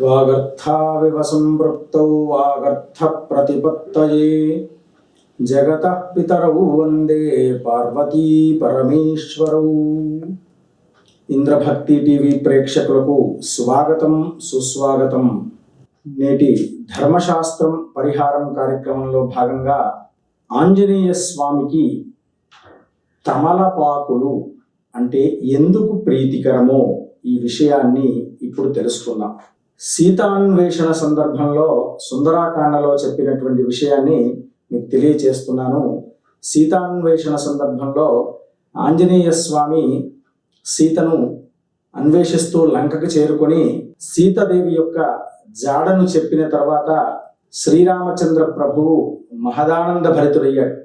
వాగర్థావివ సంపృప్తౌ వాగర్థ ప్రతిపత్తయే జగత పితరౌ వందే పార్వతీ పరమేశ్వరౌ ఇంద్రభక్తి టీవీ ప్రేక్షకులకు స్వాగతం సుస్వాగతం నేటి ధర్మశాస్త్రం పరిహారం కార్యక్రమంలో భాగంగా ఆంజనేయ స్వామికి తమలపాకులు అంటే ఎందుకు ప్రీతికరమో ఈ విషయాన్ని ఇప్పుడు తెలుసుకుందాం. సీతాన్వేషణ సందర్భంలో సుందరాకాండలో చెప్పినటువంటి విషయాన్ని మీకు తెలియచేస్తున్నాను. సీతాన్వేషణ సందర్భంలో ఆంజనేయ స్వామి సీతను అన్వేషిస్తూ లంకకు చేరుకొని సీతాదేవి యొక్క జాడను చెప్పిన తర్వాత శ్రీరామచంద్ర ప్రభువు మహదానంద భరితుడయ్యాడు.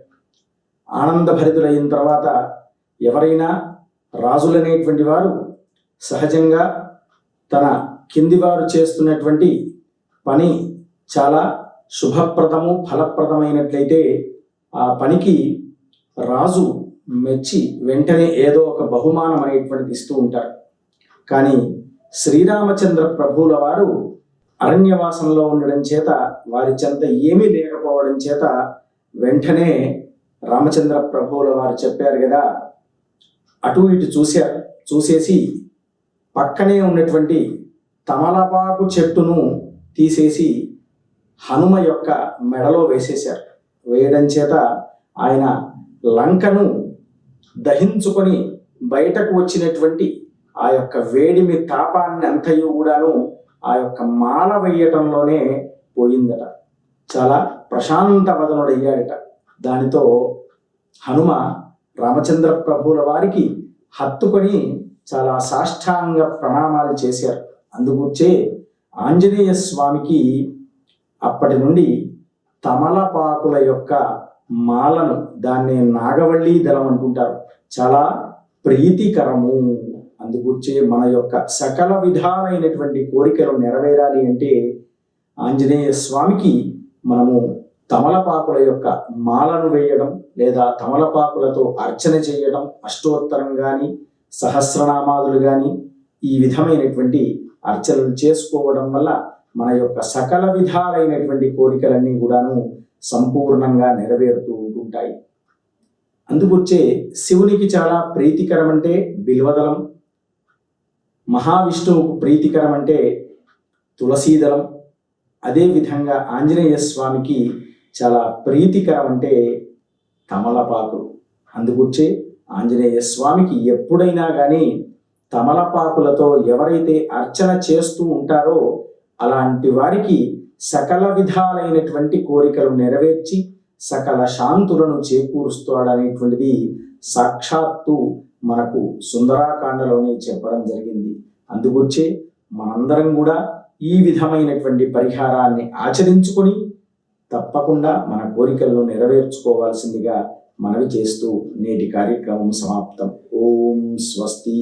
ఆనంద భరితుడైన తర్వాత ఎవరైనా రాజులనేటువంటి వారు సహజంగా తన కింది వారు చేస్తున్నటువంటి పని చాలా శుభప్రదము ఫలప్రదమైనట్లయితే ఆ పనికి రాజు మెచ్చి వెంటనే ఏదో ఒక బహుమానం అనేటువంటిది ఇస్తూ ఉంటారు. కానీ శ్రీరామచంద్ర ప్రభువుల వారు అరణ్యవాసంలో ఉండడం చేత వారి చెంత ఏమీ లేకపోవడం చేత వెంటనే రామచంద్ర ప్రభువుల వారు చెప్పారు కదా అటు ఇటు చూశారు. చూసేసి పక్కనే ఉన్నటువంటి తమలపాకు చెట్టును తీసేసి హనుమ యొక్క మెడలో వేసేశారు. వేయడం చేత ఆయన లంకను దహించుకొని బయటకు వచ్చినటువంటి ఆ యొక్క వేడిమి తాపాన్ని అంతయు కూడాను ఆ యొక్క మాల వేయటంలోనే పోయిందట. చాలా ప్రశాంత వదనుడయ్యాడట దానితో హనుమ రామచంద్ర ప్రభువుల వారికి హత్తుకొని చాలా సాష్టాంగ ప్రణామాలు చేశారు. అందుకూర్చే ఆంజనేయ స్వామికి అప్పటి నుండి తమలపాకుల యొక్క మాలను దాన్ని నాగవల్లి దళం అనుకుంటారు చాలా ప్రీతికరము. అందుకూర్చే మన యొక్క సకల విధాలైనటువంటి కోరికలు నెరవేరాలి అంటే ఆంజనేయ స్వామికి మనము తమలపాకుల యొక్క మాలను వేయడం లేదా తమలపాకులతో అర్చన చేయడం అష్టోత్తరం కానీ సహస్రనామాదులు కానీ ఈ విధమైనటువంటి అర్చనలు చేసుకోవడం వల్ల మన యొక్క సకల విధాలైనటువంటి కోరికలన్నీ కూడాను సంపూర్ణంగా నెరవేరుతూ ఉంటుంటాయి. అందుకొచ్చే శివునికి చాలా ప్రీతికరం అంటే బిల్వదలం మహావిష్ణువుకు ప్రీతికరం అంటే తులసీదళం అదేవిధంగా ఆంజనేయ స్వామికి చాలా ప్రీతికరం అంటే తమలపాకులు. అందుకొచ్చే ఆంజనేయ స్వామికి ఎప్పుడైనా కానీ తమలపాకులతో ఎవరైతే అర్చన చేస్తూ ఉంటారో అలాంటి వారికి సకల విధాలైనటువంటి కోరికలు నెరవేర్చి సకల శాంతులను చేకూరుస్తాడనేటువంటిది సాక్షాత్తు మనకు సుందరాకాండలోనే చెప్పడం జరిగింది. అందుకొచ్చే మనందరం కూడా ఈ విధమైనటువంటి పరిహారాన్ని ఆచరించుకొని తప్పకుండా మన కోరికలను నెరవేర్చుకోవాల్సిందిగా మనవి చేస్తూ నేటి కార్యక్రమం సమాప్తం. ఓం స్వస్తి.